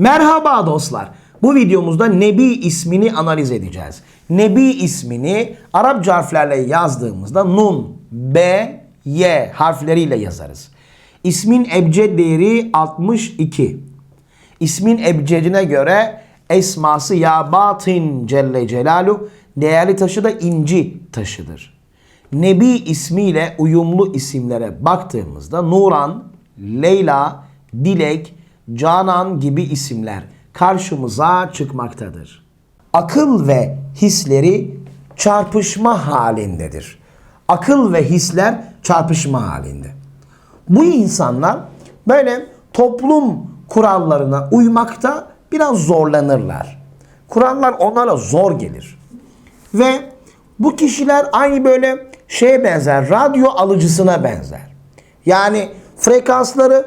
Merhaba dostlar. Bu videomuzda Nebi ismini analiz edeceğiz. Nebi ismini Arapça harflerle yazdığımızda Nun, B, Y harfleriyle yazarız. İsmin ebced değeri 62. İsmin ebcedine göre esması ya batin Celle Celalu değerli taşı da inci taşıdır. Nebi ismiyle uyumlu isimlere baktığımızda Nuran, Leyla, Dilek, Canan gibi isimler karşımıza çıkmaktadır. Akıl ve hisleri çarpışma halindedir. Akıl ve hisler çarpışma halinde. Bu insanlar böyle toplum kurallarına uymakta biraz zorlanırlar. Kurallar onlara zor gelir. Ve bu kişiler aynı böyle şeye benzer, radyo alıcısına benzer. Yani frekansları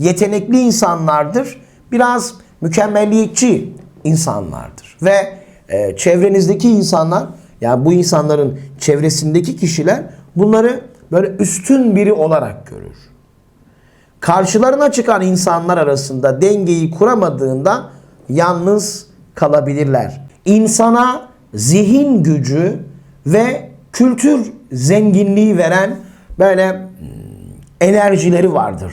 yetenekli insanlardır. Biraz mükemmelliyetçi insanlardır. Ve e, çevrenizdeki insanlar, yani bu insanların çevresindeki kişiler bunları böyle üstün biri olarak görür. Karşılarına çıkan insanlar arasında dengeyi kuramadığında yalnız kalabilirler. İnsana zihin gücü ve kültür zenginliği veren böyle hmm, enerjileri vardır,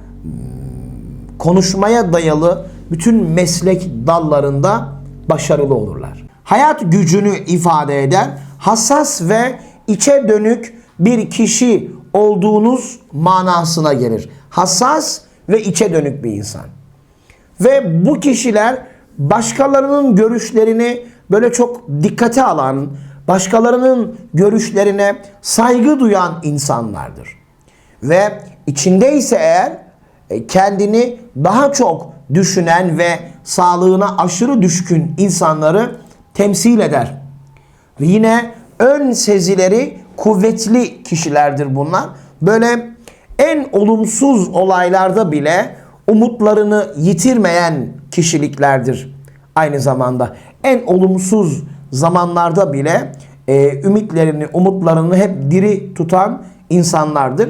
konuşmaya dayalı bütün meslek dallarında başarılı olurlar. Hayat gücünü ifade eder, hassas ve içe dönük bir kişi olduğunuz manasına gelir. Hassas ve içe dönük bir insan. Ve bu kişiler başkalarının görüşlerini böyle çok dikkate alan, başkalarının görüşlerine saygı duyan insanlardır. Ve içindeyse eğer e, kendini daha çok düşünen ve sağlığına aşırı düşkün insanları temsil eder. Ve yine ön sezileri kuvvetli kişilerdir bunlar. Böyle en olumsuz olaylarda bile umutlarını yitirmeyen kişiliklerdir. Aynı zamanda en olumsuz zamanlarda bile e, ümitlerini, umutlarını hep diri tutan insanlardır.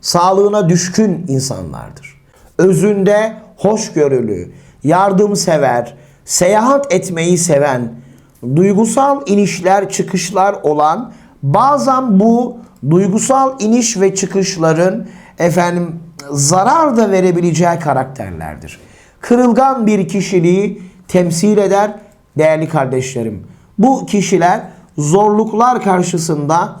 sağlığına düşkün insanlardır. Özünde hoşgörülü, yardımsever, seyahat etmeyi seven, duygusal inişler çıkışlar olan bazen bu duygusal iniş ve çıkışların efendim zarar da verebileceği karakterlerdir. Kırılgan bir kişiliği temsil eder değerli kardeşlerim. Bu kişiler zorluklar karşısında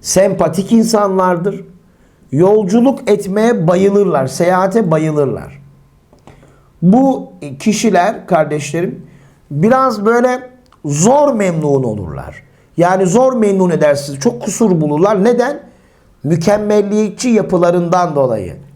Sempatik insanlardır. Yolculuk etmeye bayılırlar. Seyahate bayılırlar. Bu kişiler kardeşlerim biraz böyle zor memnun olurlar. Yani zor memnun edersiniz. Çok kusur bulurlar. Neden? Mükemmelliyetçi yapılarından dolayı.